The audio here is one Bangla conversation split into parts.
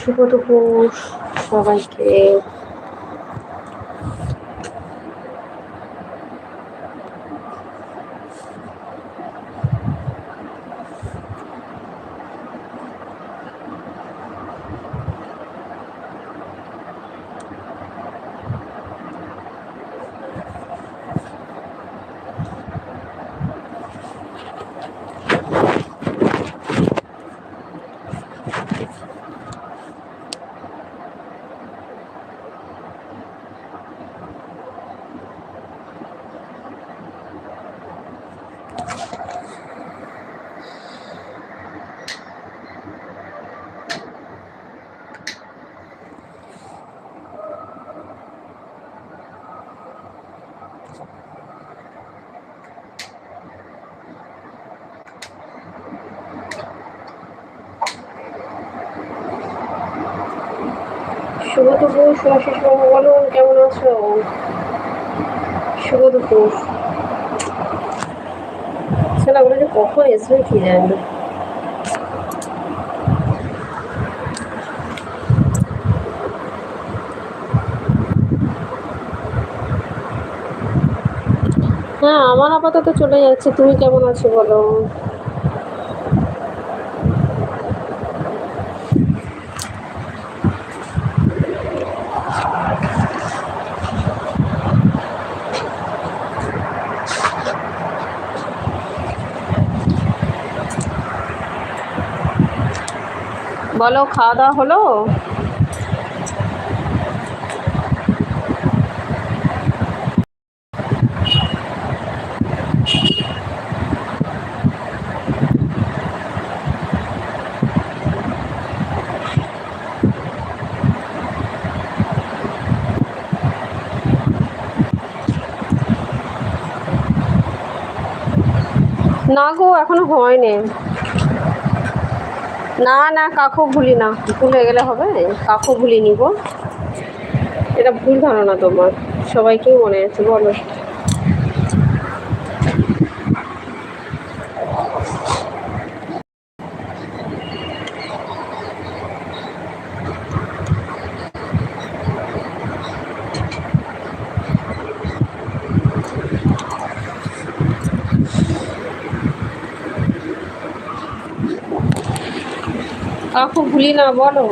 শুভ দুপুর সবাইকে। শুভ দুপুর শুভাশিস বলুন কেমন আছো? শুভ দুপুর। ছেলেগুলো যে কখন এসবে কি জানি হ্যাঁ আমার আপাতত চলে যাচ্ছে। তুমি কেমন আছো বলো? বলো খাওয়া দাওয়া হলো? না গো এখনও হয়নি। না না, কাকু ভুলি না। ভুলে গেলে হবে, কাকু ভুলি নিব। এটা ভুল ধারণা তোমার। সবাইকেই মনে আছে, বলো। কাকু ভুলি না বলো।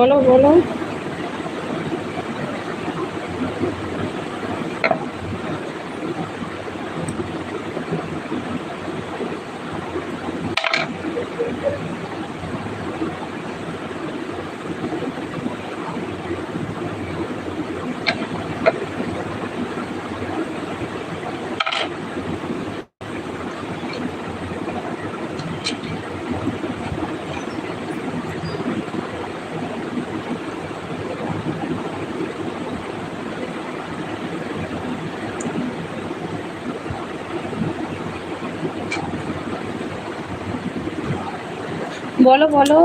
বলো বলো। বলো বলো।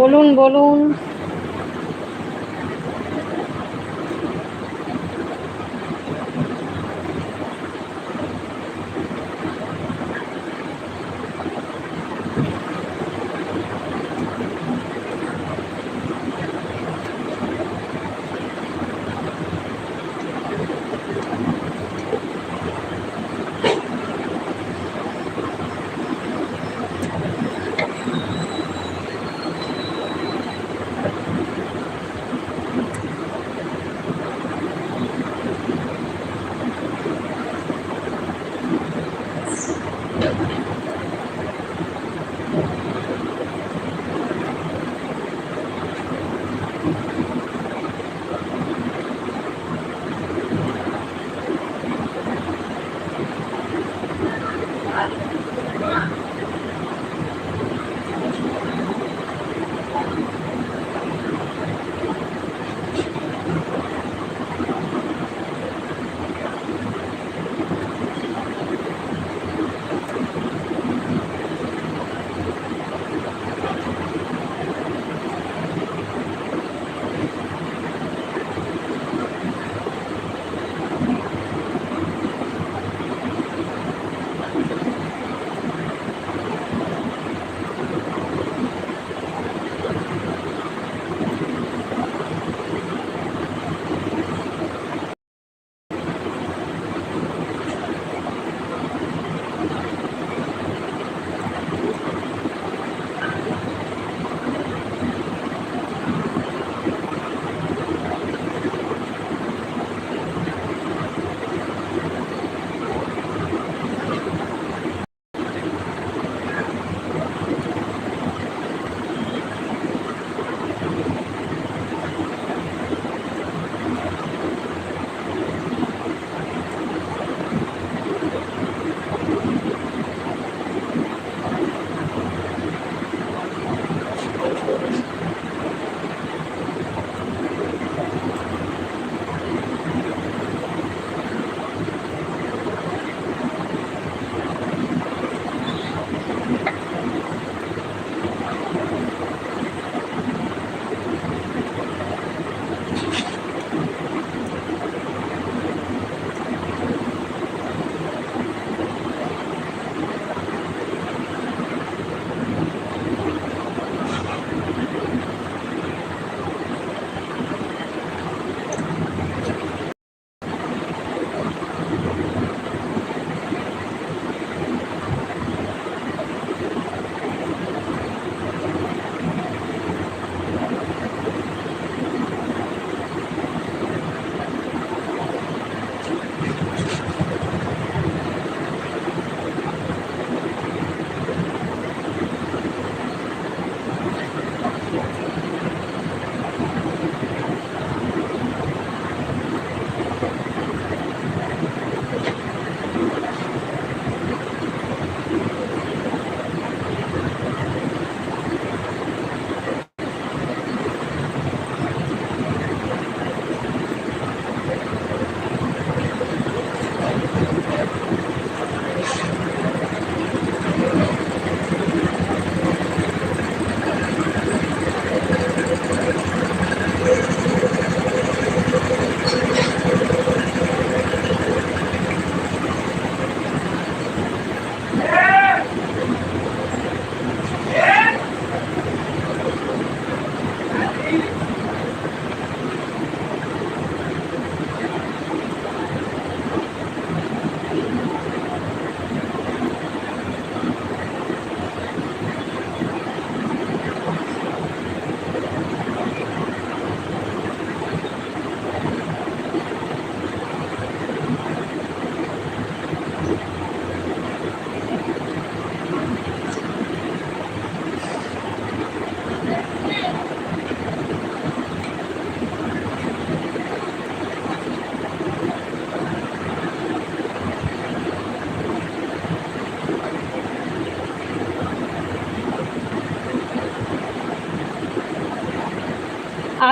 বলুন বলুন।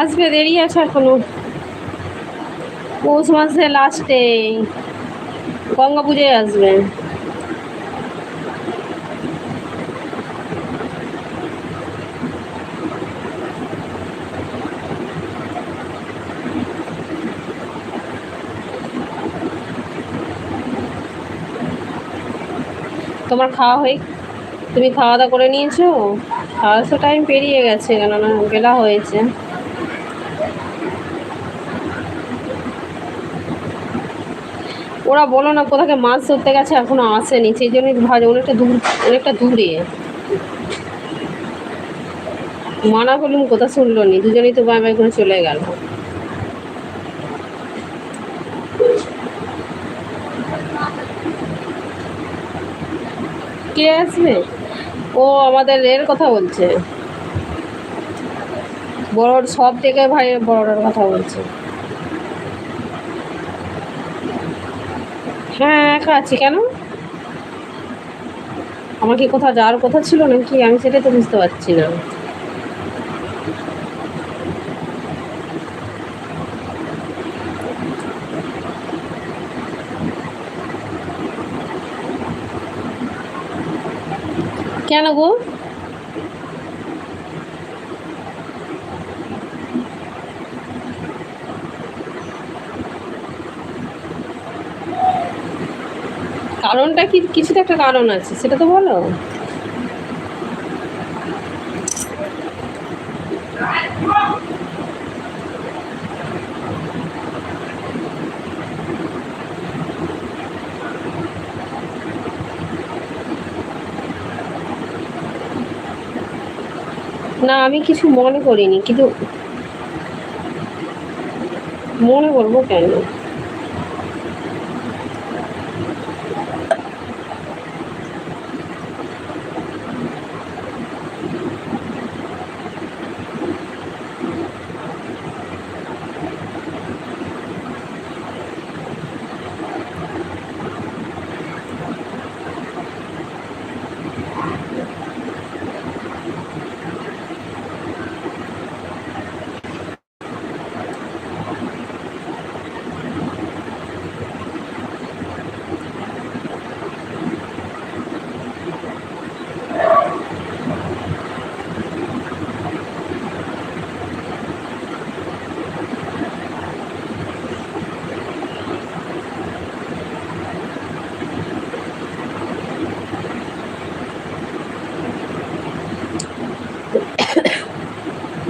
আসবে, দেরি আছে এখনও। পৌষ মাসে লাস্টে গঙ্গা পুজোয় আসবে। তোমার খাওয়া হয়ে, তুমি খাওয়া দাওয়া করে নিয়েছো? খাওয়া তো টাইম পেরিয়ে গেছে কেননা বেলা হয়েছে। ওরা বলো না কোথাকে মাছ ধরতে গেছে, এখনও আসেনি। সেই জন্যই ভাজ অনেকটা দূর, অনেকটা দূরে। মানা করলুম কথা শুনলো নি, দুজনেই তো বাই বাই করে চলে গেল। কে আসবে? ও আমাদের এর কথা বলছে। বড়, সব থেকে ভাই বড়টার কথা বলছে। হ্যাঁ একা আছি। কেন? আমার কি কোথাও যাওয়ার কথা ছিল নাকি? আমি সেটাই তো বুঝতে পারছি না। কেন গো? কারণটা কি? কিছু তো একটা কারণ আছে, সেটা তো বলো। না, আমি কিছু মনে করিনি, কিন্তু মনে করব কেন?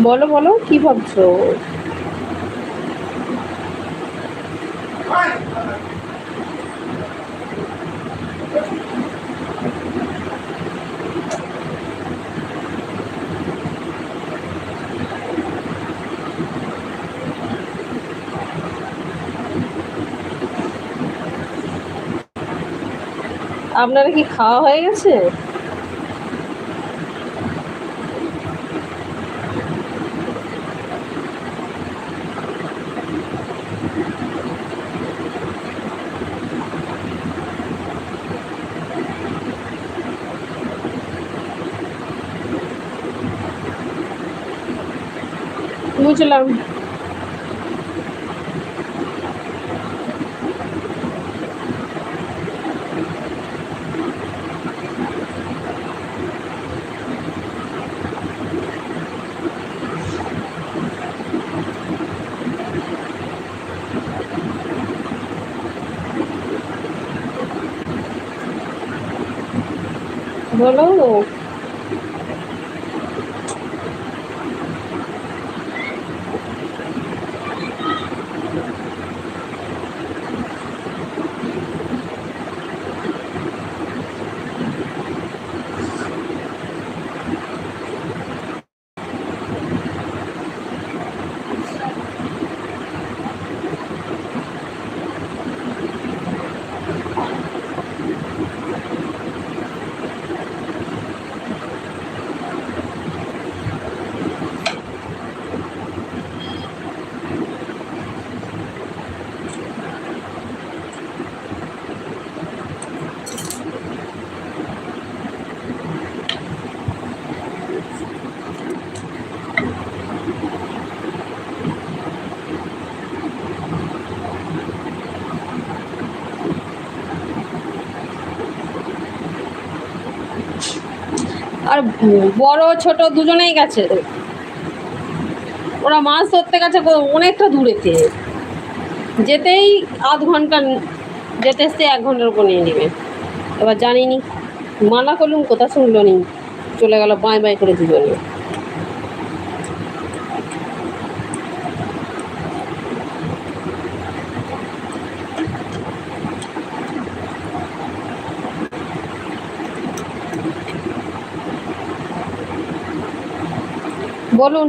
বলো বলো কি ভাবছ? আপনারা কি খাওয়া হয়ে গেছে? বুঝলাম বলো। আর বড়, ছোট দুজনেই গেছে। ওরা মাছ ধরতে গেছে অনেকটা দূরেতে যেতেই আধ ঘণ্টা যেতে আসতে এক ঘণ্টার উপর নিয়ে নেবে। এবার জানিনি মানা করলুম কোথা শুনলো নি? চলে গেল বাঁই বাঁয় করে দুজনে। বলুন।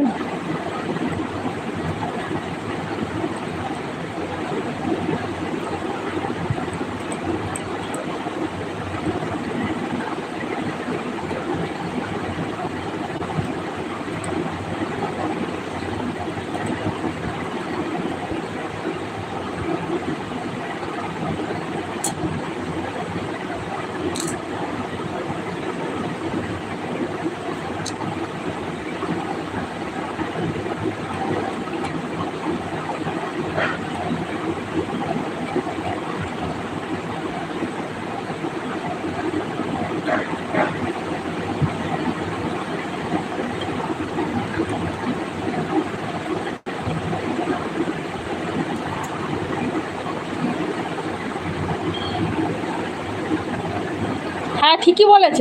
ঠিকই বলেছ।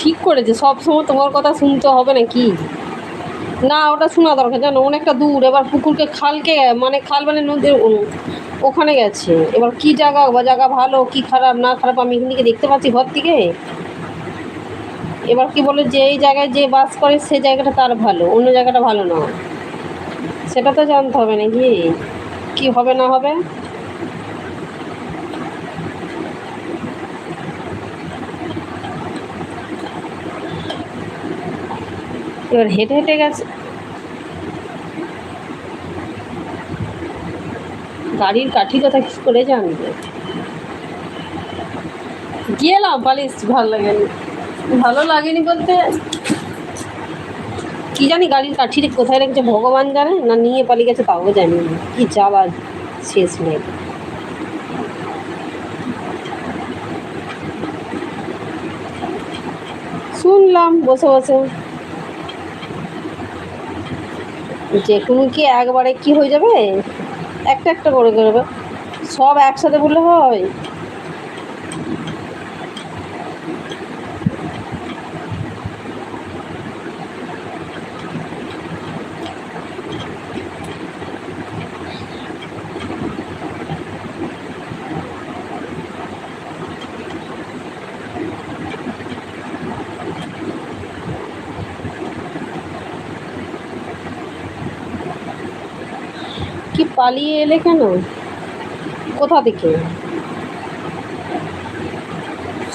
ঠিক করেছে, সব সময় তোমার কথা শুনতে হবে না কি না, ওটা শোনা দরকার, জানো, অনেকটা দূর, এবার পুকুরকে খালকে মানে খাল মানে নদীর ওখানে গেছে। এবার কি জায়গা বা জায়গা ভালো, কি খারাপ, না খারাপ, আমি এখান থেকে দেখতে পাচ্ছি ঘর থেকে? এবার কি বলে, যে এই জায়গায় যে বাস করে সেই জায়গাটা তার ভালো, অন্য জায়গাটা ভালো না সেটা তো জানতে হবে নাকি? কি হবে, না হবে? এবার হেঁটে হেঁটে গেছে। গাড়ির কাঠি কথা কি করে জানবে গেলাম পালিস ভালো লাগেনি। ভালো লাগেনি বলতে কি জানি গাড়ির কাঠিটা কোথায় রেখেছে, ভগবান জানে? না নিয়ে পালিয়ে গেছে তাও জানি না। কি জ্বালা শেষ নেই। শুনলাম, বসে বসে। যে কোনো কি একবারে কি হয়ে যাবে? একটা একটা করে করবে সব একসাথে বললে হয়? কি পালিয়ে এলে কেন? কোথা থেকে?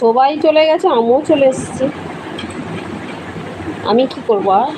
সবাই চলে গেছে, আমিও চলে এসেছি। আমি কি করব আর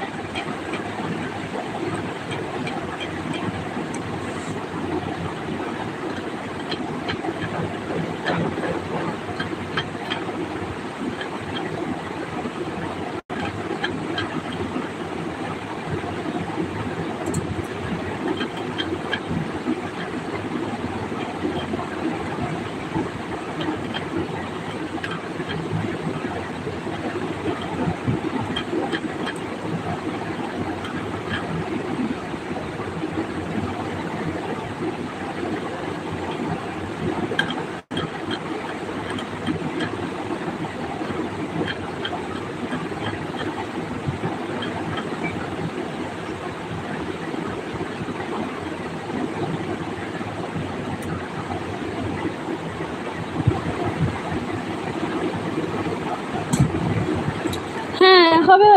হ্যাঁ হবে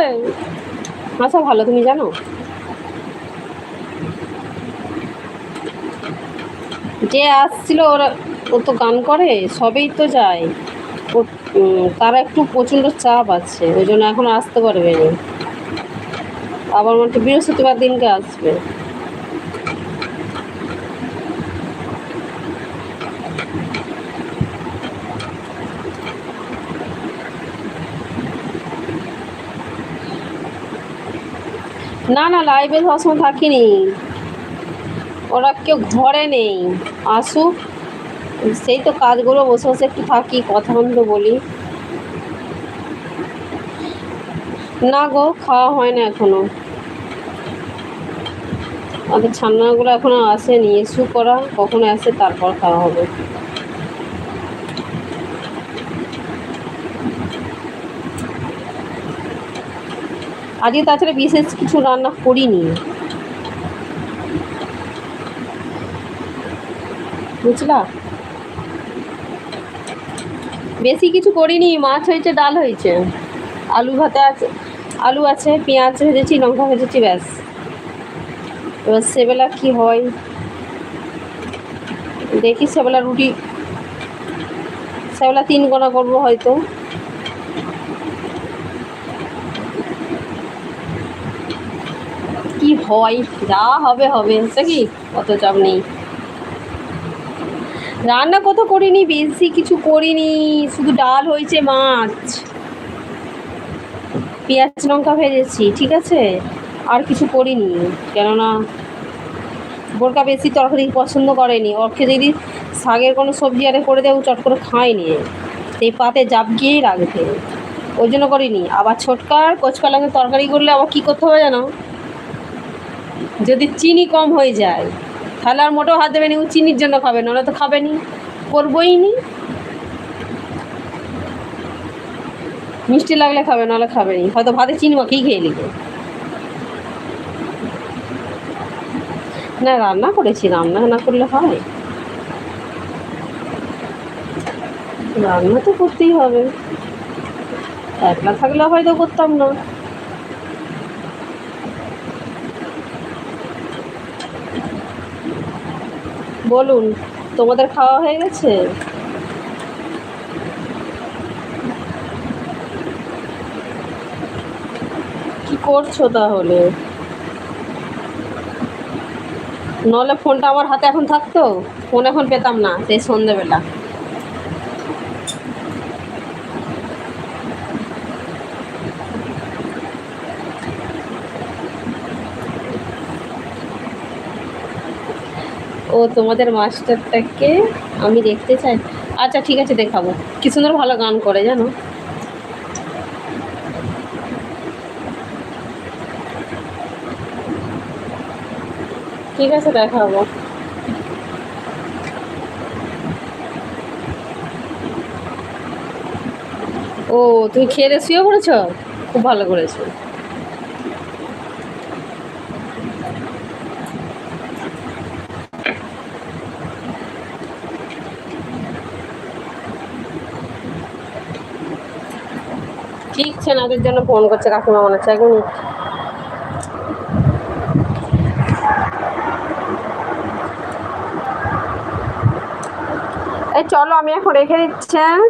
আচ্ছা ভালো, তুমি জানো? যে আসছিল, ওরা ও তো গান করে, সবেই তো যায়। তারা একটু প্রচণ্ড চাপ আছে, ওই জন্য এখন আসতে পারবে আবার মানে বৃহস্পতিবার দিনকে আসবে। না না লাইভে সবসময় থাকিনি। ওরা কেউ ঘরে নেই। আসুক সেই তো কাজগুলো বসে বসে একটু থাকি, কথা বন্ধ বলি। না গো, খাওয়া হয় না এখনও। আমাদের ছান্নাগুলো এখনও আসেনি, এসু করা, কখন আসে তারপর খাওয়া হবে। আজকে তাছাড়া বিশেষ কিছু রান্না করিনি। বুঝলা? বেশি কিছু করিনি, মাছ হয়েছে, ডাল হয়েছে। আলু ভাতে আছে, আলু আছে, পেঁয়াজ ভেজেছি, লঙ্কা ভেজেছি, ব্যাস। এবার সেবেলা কি হয়? দেখি, সেবেলা রুটি, সেবেলা তিন গোনা করব হয়তো। হয় যা হবে হবে হচ্ছে কি? অত চাপ নেই। রান্না কত করিনি, বেশি কিছু করিনি, শুধু ডাল হয়েছে, মাছ। পেঁয়াজ, লঙ্কা ভেজেছি, ঠিক আছে? আর কিছু করিনি, কেননা বোরকা বেশি তরকারি পছন্দ করেনি। ওকে যদি শাকের কোনো সবজি আরে করে দেয় ও চট করে খায়নি এই পাতে জাপ গিয়েই রাখবে। ওই জন্য করিনি। আবার ছোটকার কচপালাকে তরকারি করলে আবার কী করতে হবে জানো? যদি চিনি কম হয়ে যায়, তাহলে আর মোটেও হাত দেবে নি ও চিনির জন্য খাবে না ওরা তো খাবে নি করবোই নি মিষ্টি লাগলে খাবে নাহলে খাবে নি হয়তো ভাতে চিনি মাখিয়ে খেয়ে নিবে। না, রান্না করেছি, রান্না না করলে হয়। রান্না তো করতেই হবে। একলা থাকলে হয়তো করতাম না। বলুন, তোমাদের খাওয়া হয়ে গেছে? কি করছ তাহলে? নলে ফোনটা আমার হাতে এখন থাকতো, ফোন এখন পেতাম না, সেই সন্ধেবেলা। তোমাদের মাস্টারটাকে আমি দেখতে চাই। আচ্ছা ঠিক আছে, দেখাবো। কি সুন্দর ভালো গান করে, জানো? ঠিক আছে, দেখাবো। ও, তুমি খেয়ে শুয়ে পড়েছ? খুব ভালো করেছ। ঠিকছে না ওদের জন্য ফোন করছে, কাকিমা মনে হচ্ছে এখন। এই চলো, আমি এখন রেখে দিচ্ছি হ্যাঁ।